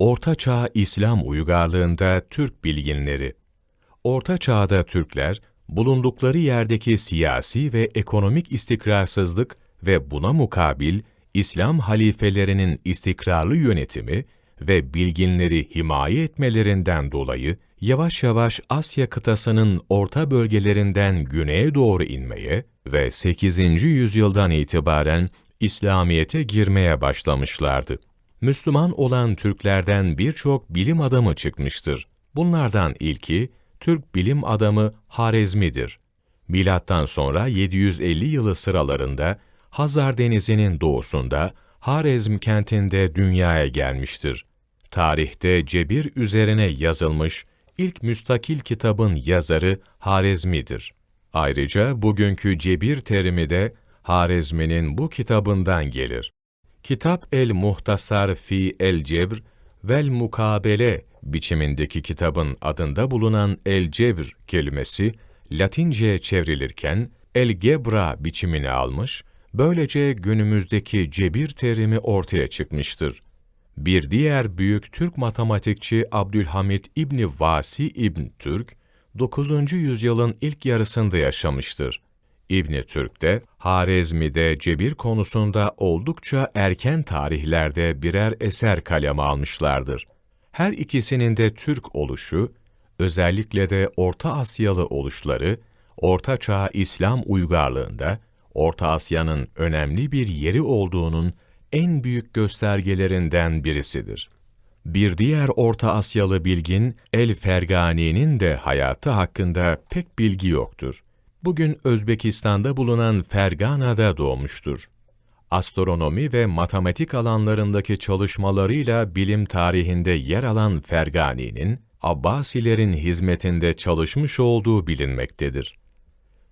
Orta Çağ İslam uygarlığında Türk bilginleri Orta Çağ'da Türkler, bulundukları yerdeki siyasi ve ekonomik istikrarsızlık ve buna mukabil İslam halifelerinin istikrarlı yönetimi ve bilginleri himaye etmelerinden dolayı yavaş yavaş Asya kıtasının orta bölgelerinden güneye doğru inmeye ve 8. yüzyıldan itibaren İslamiyet'e girmeye başlamışlardı. Müslüman olan Türklerden birçok bilim adamı çıkmıştır. Bunlardan ilki Türk bilim adamı Harezmi'dir. Milattan sonra 750 yılı sıralarında Hazar Denizi'nin doğusunda Harezm kentinde dünyaya gelmiştir. Tarihte cebir üzerine yazılmış ilk müstakil kitabın yazarı Harezmi'dir. Ayrıca bugünkü cebir terimi de Harezmi'nin bu kitabından gelir. Kitap el Muhtasar fi el Cebr vel Mukabele biçimindeki kitabın adında bulunan el Cebr kelimesi Latince'ye çevrilirken el Gebra biçimini almış, böylece günümüzdeki cebir terimi ortaya çıkmıştır. Bir diğer büyük Türk matematikçi Abdülhamit İbni Vasi İbn Türk, 9. yüzyılın ilk yarısında yaşamıştır. İbni Türk de Harezmi'de cebir konusunda oldukça erken tarihlerde birer eser kaleme almışlardır. Her ikisinin de Türk oluşu, özellikle de Orta Asyalı oluşları, Orta Çağ İslam uygarlığında Orta Asya'nın önemli bir yeri olduğunun en büyük göstergelerinden birisidir. Bir diğer Orta Asyalı bilgin El Fergani'nin de hayatı hakkında pek bilgi yoktur. Bugün Özbekistan'da bulunan Fergana'da doğmuştur. Astronomi ve matematik alanlarındaki çalışmalarıyla bilim tarihinde yer alan Fergani'nin, Abbasilerin hizmetinde çalışmış olduğu bilinmektedir.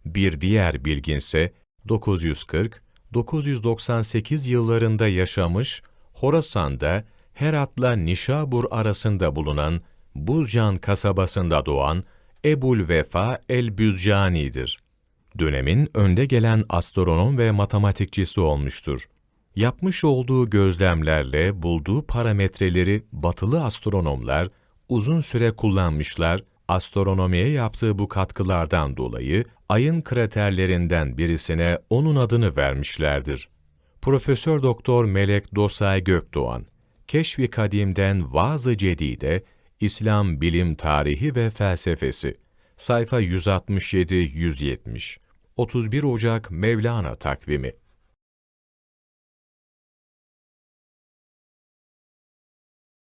Bir diğer bilginse 940-998 yıllarında yaşamış, Horasan'da Herat'la Nişabur arasında bulunan Buzcan kasabasında doğan Ebul Vefa el-Büzcani'dir. Dönemin önde gelen astronom ve matematikçisi olmuştur. Yapmış olduğu gözlemlerle bulduğu parametreleri batılı astronomlar uzun süre kullanmışlar, astronomiye yaptığı bu katkılardan dolayı ayın kraterlerinden birisine onun adını vermişlerdir. Profesör Doktor Melek Dosay Gökdoğan, Keşfi Kadim'den Vaz-ı Cedide, İslam Bilim Tarihi ve Felsefesi, sayfa 167-170, 31 Ocak Mevlana takvimi.